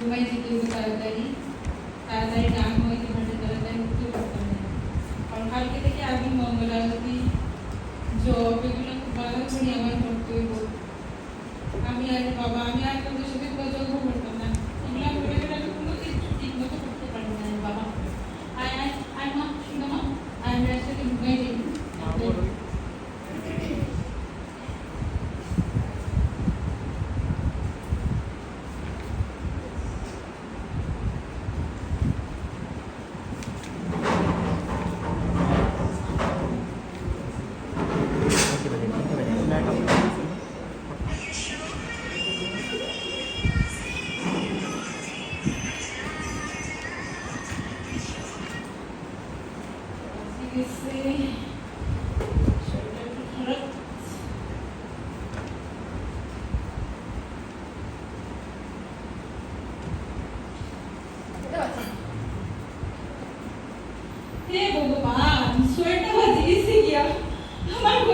ঘুমাই যেতে হবে তাড়াতাড়ি তাড়াতাড়ি না ঘুমাইতে পারলে তাড়াতাড়ি উঠতে পারতাম না কারণ কালকে থেকে আমি মঙ্গলাবতী জব এগুলো খুব ভালো করে আমার করতে হইব तरीके से हे भगवान स्वेटर बदली से गया हमारे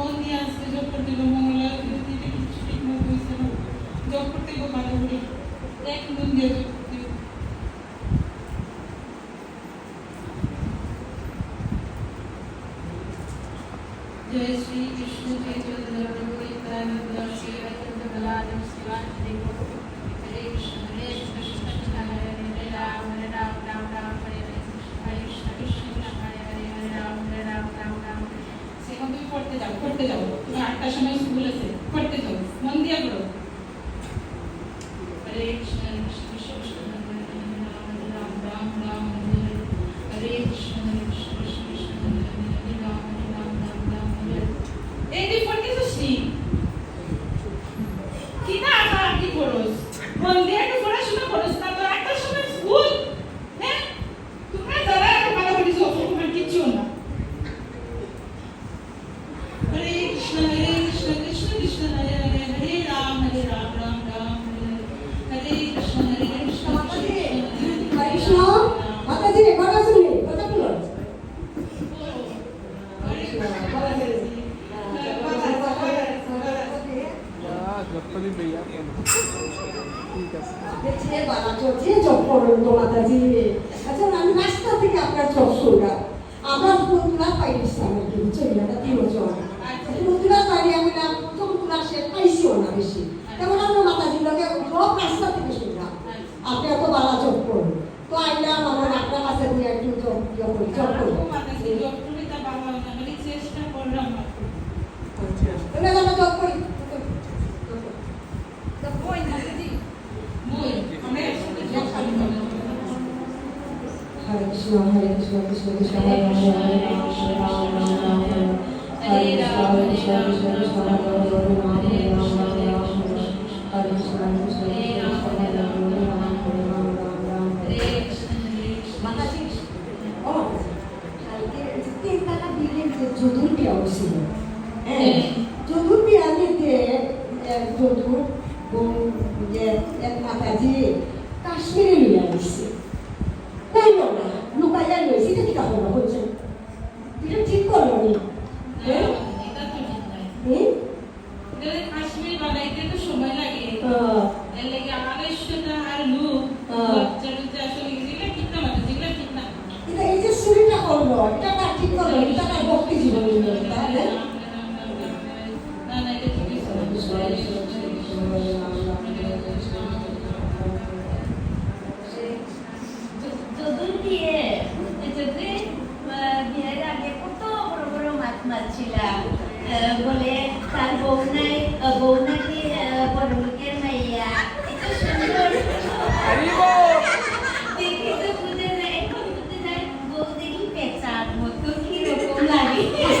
করবো মন দিয়ে আসতে জব করতে হবে মঙ্গলা দিদি কিছু ঠিক মতো হয়েছে না জব করতে হবে ভালো করে এক মন দিয়ে জব করতে হবে जय श्री कृष्ण चैतन्य प्रभु नित्यानंद श्री अद्वैत गदाधर शिवानंद प्रभु हरे कृष्ण हरे পড়তে যাব। তুমি আটটার সময় স্কুল আছে পড়তে যাব। মন দিয়ে পড়ো। ঠিক আছে দেখছে বালা চলছে চপ করুন তো মাতাজি আচ্ছা। আমি রাস্তা থেকে আপনার চপ শুনলাম আমার বন্ধুরা পাইছি আমার কিন্তু চলিয়াটা তিন বছর বন্ধুরা পাই আমি না প্রথম ক্লাস পাইছিও না বেশি তেমন আমরা মাতাজির লগে সব রাস্তা থেকে শুনলাম আপনি এত বালা চপ করুন তো আইলাম আমার আপনার কাছে দিয়ে একটু চপ চপ করব চেষ্টা করলাম এবার আমরা চপ করি মই আমরা একসাথে জব খালি করলাম হরে কৃষ্ণ হরে কৃষ্ণ কৃষ্ণ কৃষ্ণ হরে হরে হরে রাম হরে রাম রাম রাম হরে হরে কৃষ্ণ হরে কৃষ্ণ কৃষ্ণ কৃষ্ণ হরে হরে হরে রাম হরে রাম রাম রাম হরে হরে কৃষ্ণ হরে কৃষ্ণ কৃষ্ণ কৃষ্ণ হরে হরে হরে রাম হরে রাম রাম রাম হরে হরে কৃষ্ণ হরে কৃষ্ণ মাতাজি ও কালকে তিনতলা বিল্ডিং যে যদুর বিয়া হয়েছিল হ্যাঁ যদুর বিয়া নিতে যদুর যে এক মাতাজি কাশ্মীরে লইয়া আসছে কইল না লুকাইয়া লইছি এটা কি কথা বলছেন এটা ঠিক করল নি হ্যাঁ এটা তো ঠিক নয় হুম? এটা কাশ্মীর বানাইতে তো সময় লাগে আহ, এর লাগে আড়াইশোটা আর লুক হ্যাঁ। বাচ্চা টুচ্চা আসলে যেগুলো ঠিক না মানে যেগুলো ঠিক না এটা এই যে চুরিটা করল এটা তার ঠিক করল এটা তার ভক্তি জীবন তাহলে না না এটা ঠিক আছে যদুর বিয়ে যদি বিয়ের আগে কত বড় বড় মাছ মারছিলাম। আহ, বলে তার বউ নাই বউ নাকি Yeah.